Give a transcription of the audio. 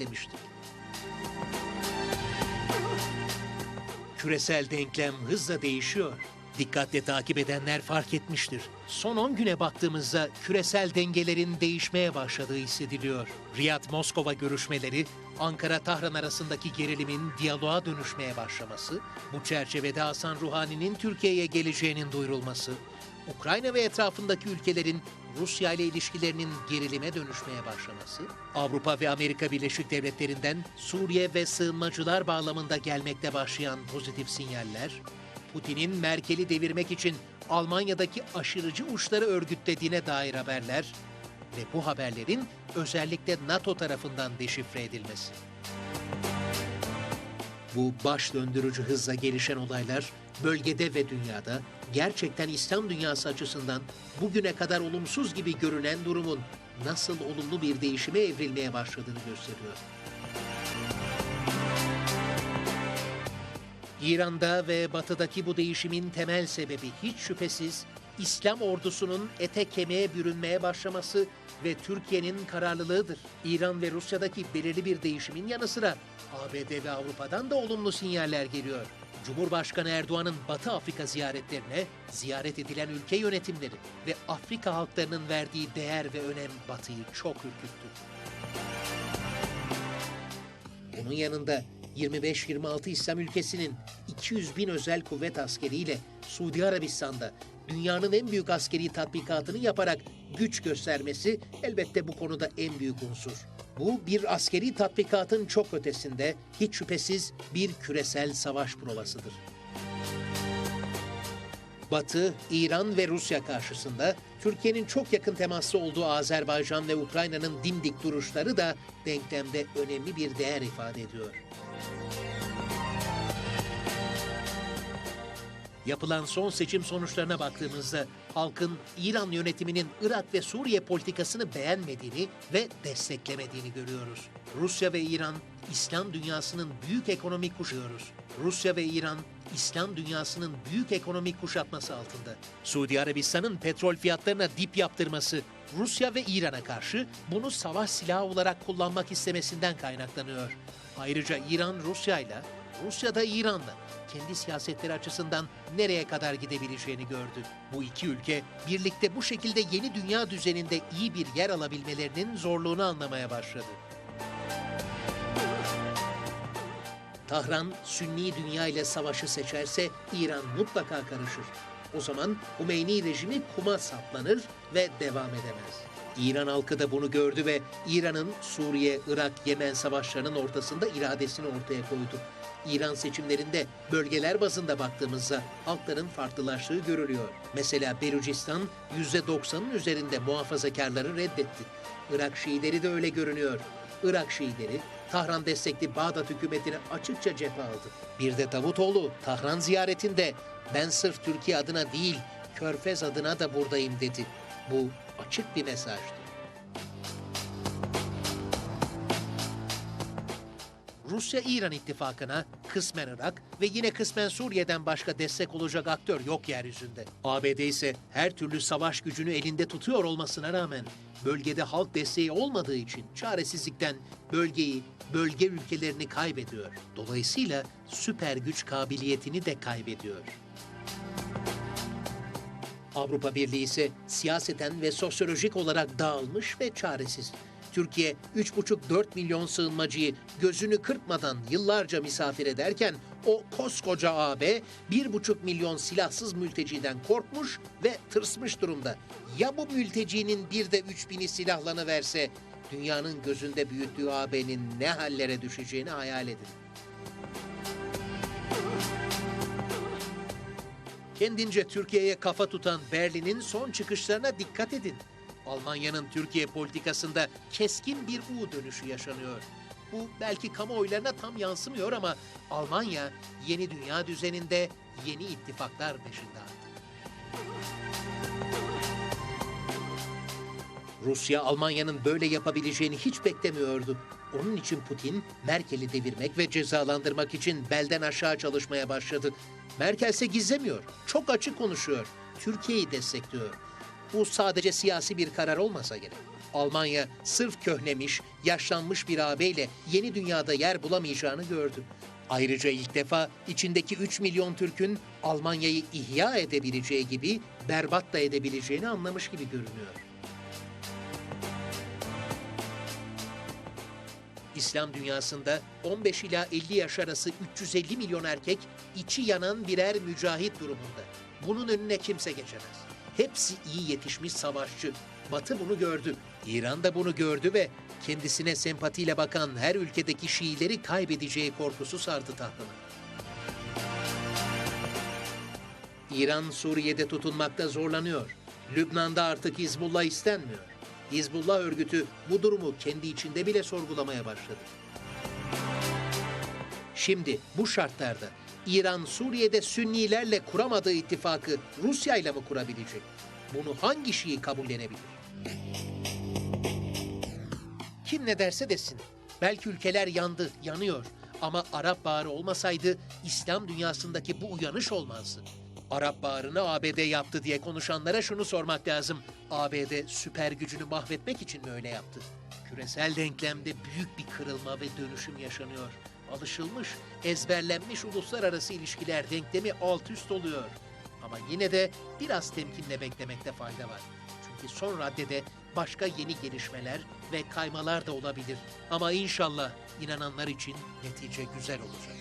demiştik. Küresel denklem hızla değişiyor. Dikkatle takip edenler fark etmiştir. Son 10 güne baktığımızda küresel dengelerin değişmeye başladığı hissediliyor. Riyad-Moskova görüşmeleri, Ankara-Tahran arasındaki gerilimin diyaloğa dönüşmeye başlaması, bu çerçevede Hasan Ruhani'nin Türkiye'ye geleceğinin duyurulması, Ukrayna ve etrafındaki ülkelerin Rusya ile ilişkilerinin gerilime dönüşmeye başlaması, Avrupa ve Amerika Birleşik Devletleri'nden Suriye ve sığınmacılar bağlamında gelmekte başlayan pozitif sinyaller, Putin'in Merkel'i devirmek için Almanya'daki aşırıcı uçları örgütlediğine dair haberler ve bu haberlerin özellikle NATO tarafından deşifre edilmesi. Bu baş döndürücü hızla gelişen olaylar bölgede ve dünyada gerçekten İslam dünyası açısından bugüne kadar olumsuz gibi görünen durumun nasıl olumlu bir değişime evrilmeye başladığını gösteriyor. İran'da ve batıdaki bu değişimin temel sebebi hiç şüphesiz İslam ordusunun ete kemiğe bürünmeye başlaması ve Türkiye'nin kararlılığıdır. İran ve Rusya'daki belirli bir değişimin yanı sıra ABD ve Avrupa'dan da olumlu sinyaller geliyor. Cumhurbaşkanı Erdoğan'ın Batı Afrika ziyaretlerine ziyaret edilen ülke yönetimleri ve Afrika halklarının verdiği değer ve önem Batı'yı çok ürküttü. Bunun yanında 25-26 İslam ülkesinin 200 bin özel kuvvet askeriyle Suudi Arabistan'da dünyanın en büyük askeri tatbikatını yaparak güç göstermesi elbette bu konuda en büyük unsur. Bu bir askeri tatbikatın çok ötesinde hiç şüphesiz bir küresel savaş provasıdır. Batı, İran ve Rusya karşısında Türkiye'nin çok yakın temaslı olduğu Azerbaycan ve Ukrayna'nın dimdik duruşları da denklemde önemli bir değer ifade ediyor. Yapılan son seçim sonuçlarına baktığımızda halkın İran yönetiminin Irak ve Suriye politikasını beğenmediğini ve desteklemediğini görüyoruz. Rusya ve İran İslam dünyasının büyük ekonomik kuşuyoruz. Rusya ve İran İslam dünyasının büyük ekonomik kuşatması altında. Suudi Arabistan'ın petrol fiyatlarına dip yaptırması Rusya ve İran'a karşı bunu savaş silahı olarak kullanmak istemesinden kaynaklanıyor. Ayrıca İran Rusya'yla, Rusya da İran'la kendi siyasetleri açısından nereye kadar gidebileceğini gördü. Bu iki ülke birlikte bu şekilde yeni dünya düzeninde iyi bir yer alabilmelerinin zorluğunu anlamaya başladı. Tahran Sünni dünya ile savaşı seçerse İran mutlaka karışır. O zaman Hümeyni rejimi kuma saplanır ve devam edemez. İran halkı da bunu gördü ve İran'ın Suriye, Irak, Yemen savaşlarının ortasında iradesini ortaya koydu. İran seçimlerinde bölgeler bazında baktığımızda halkların farklılaştığı görülüyor. Mesela Belucistan %90'ın üzerinde muhafazakarları reddetti. Irak Şiileri de öyle görünüyor. Irak Şiileri Tahran destekli Bağdat hükümetine açıkça cephe aldı. Bir de Davutoğlu Tahran ziyaretinde ben sırf Türkiye adına değil Körfez adına da buradayım dedi. Bu açık bir mesajdı. Rusya-İran ittifakına kısmen Irak ve yine kısmen Suriye'den başka destek olacak aktör yok yeryüzünde. ABD ise her türlü savaş gücünü elinde tutuyor olmasına rağmen bölgede halk desteği olmadığı için çaresizlikten bölgeyi, bölge ülkelerini kaybediyor. Dolayısıyla süper güç kabiliyetini de kaybediyor. Avrupa Birliği ise siyaseten ve sosyolojik olarak dağılmış ve çaresiz. Türkiye 3,5-4 milyon sığınmacıyı gözünü kırpmadan yıllarca misafir ederken o koskoca AB 1,5 milyon silahsız mülteciden korkmuş ve tırsmış durumda. Ya bu mültecinin bir de 3000'i silahlanıverse dünyanın gözünde büyüttüğü AB'nin ne hallere düşeceğini hayal edin. Kendince Türkiye'ye kafa tutan Berlin'in son çıkışlarına dikkat edin. Almanya'nın Türkiye politikasında keskin bir U dönüşü yaşanıyor. Bu belki kamuoylarına tam yansımıyor ama Almanya yeni dünya düzeninde yeni ittifaklar peşinde artık. Rusya Almanya'nın böyle yapabileceğini hiç beklemiyordu. Onun için Putin Merkel'i devirmek ve cezalandırmak için belden aşağı çalışmaya başladı. Merkel ise gizlemiyor. Çok açık konuşuyor. Türkiye'yi destekliyor. Bu sadece siyasi bir karar olmasa gerek. Almanya sırf köhnemiş, yaşlanmış bir ağabeyle yeni dünyada yer bulamayacağını gördü. Ayrıca ilk defa içindeki 3 milyon Türk'ün Almanya'yı ihya edebileceği gibi berbat da edebileceğini anlamış gibi görünüyor. İslam dünyasında 15 ila 50 yaş arası 350 milyon erkek içi yanan birer mücahit durumunda. Bunun önüne kimse geçemez. Hepsi iyi yetişmiş savaşçı. Batı bunu gördü. İran da bunu gördü ve kendisine sempatiyle bakan her ülkedeki Şiileri kaybedeceği korkusu sardı tahtını. İran Suriye'de tutunmakta zorlanıyor. Lübnan'da artık Hizbullah istenmiyor. Hizbullah örgütü bu durumu kendi içinde bile sorgulamaya başladı. Şimdi bu şartlarda İran Suriye'de Sünnilerle kuramadığı ittifakı Rusya ile mi kurabilecek? Bunu hangi Şii kabullenebilir? Kim ne derse desin. Belki ülkeler yandı, yanıyor. Ama Arap Baharı olmasaydı İslam dünyasındaki bu uyanış olmazdı. Arap Baharı'nı ABD yaptı diye konuşanlara şunu sormak lazım. ABD süper gücünü mahvetmek için mi öyle yaptı? Küresel denklemde büyük bir kırılma ve dönüşüm yaşanıyor. Alışılmış, ezberlenmiş uluslararası ilişkiler denklemi alt üst oluyor. Ama yine de biraz temkinle beklemekte fayda var. Çünkü son raddede başka yeni gelişmeler ve kaymalar da olabilir. Ama inşallah inananlar için netice güzel olacak.